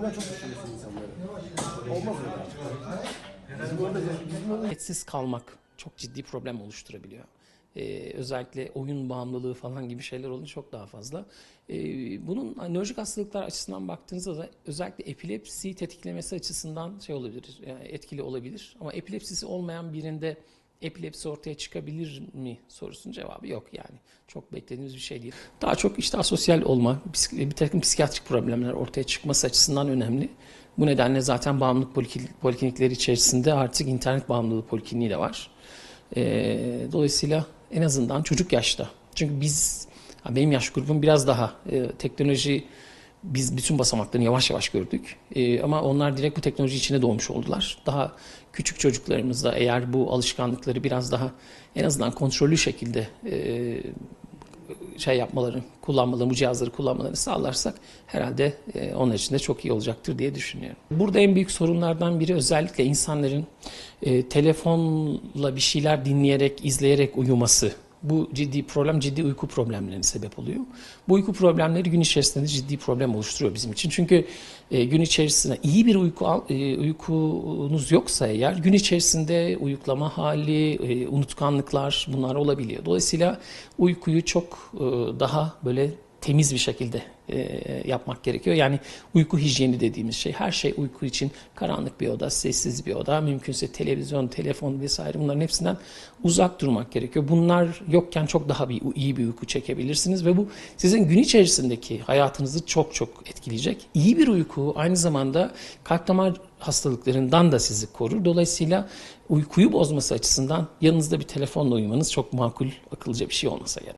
Buna çok düşünüyorsun insanları. Olmaz öyle. Bizim orada, bizim orada Etsiz kalmak çok ciddi problem oluşturabiliyor. Ee, özellikle oyun bağımlılığı falan gibi şeyler olunca çok daha fazla. Ee, bunun nörolojik hastalıklar açısından baktığınızda da özellikle epilepsi tetiklemesi açısından şey olabilir, yani etkili olabilir. Ama epilepsisi olmayan birinde epilepsi ortaya çıkabilir mi sorusunun cevabı yok yani. Çok beklediğimiz bir şey değil. Daha çok işte asosyal olma, bir takım psikiyatrik problemler ortaya çıkması açısından önemli. Bu nedenle zaten bağımlılık polikli- poliklinikleri içerisinde artık internet bağımlılığı polikliniği de var. Ee, dolayısıyla en azından çocuk yaşta. Çünkü biz, benim yaş grubum biraz daha e, teknoloji, biz bütün basamaklarını yavaş yavaş gördük. Ee, ama onlar direkt bu teknoloji içine doğmuş oldular. Daha küçük çocuklarımızda eğer bu alışkanlıkları biraz daha en azından kontrollü şekilde e, şey yapmaları, kullanmaları, bu cihazları kullanmalarını sağlarsak herhalde e, onlar için de çok iyi olacaktır diye düşünüyorum. Burada en büyük sorunlardan biri özellikle insanların e, telefonla bir şeyler dinleyerek, izleyerek uyuması. Bu ciddi problem, ciddi uyku problemlerine sebep oluyor. Bu uyku problemleri gün içerisinde de ciddi problem oluşturuyor bizim için. Çünkü e, gün içerisinde iyi bir uyku al- e, uykunuz yoksa eğer gün içerisinde uyuklama hali, e, unutkanlıklar bunlar olabiliyor. Dolayısıyla uykuyu çok e, daha böyle temiz bir şekilde e, yapmak gerekiyor. Yani uyku hijyeni dediğimiz şey her şey uyku için karanlık bir oda, sessiz bir oda, mümkünse televizyon, telefon vesaire bunların hepsinden uzak durmak gerekiyor. Bunlar yokken çok daha bir iyi bir uyku çekebilirsiniz ve bu sizin gün içerisindeki hayatınızı çok çok etkileyecek. İyi bir uyku aynı zamanda kalp damar hastalıklarından da sizi korur. Dolayısıyla uykuyu bozması açısından yanınızda bir telefonla uyumanız çok makul, akıllıca bir şey olmasa gerek.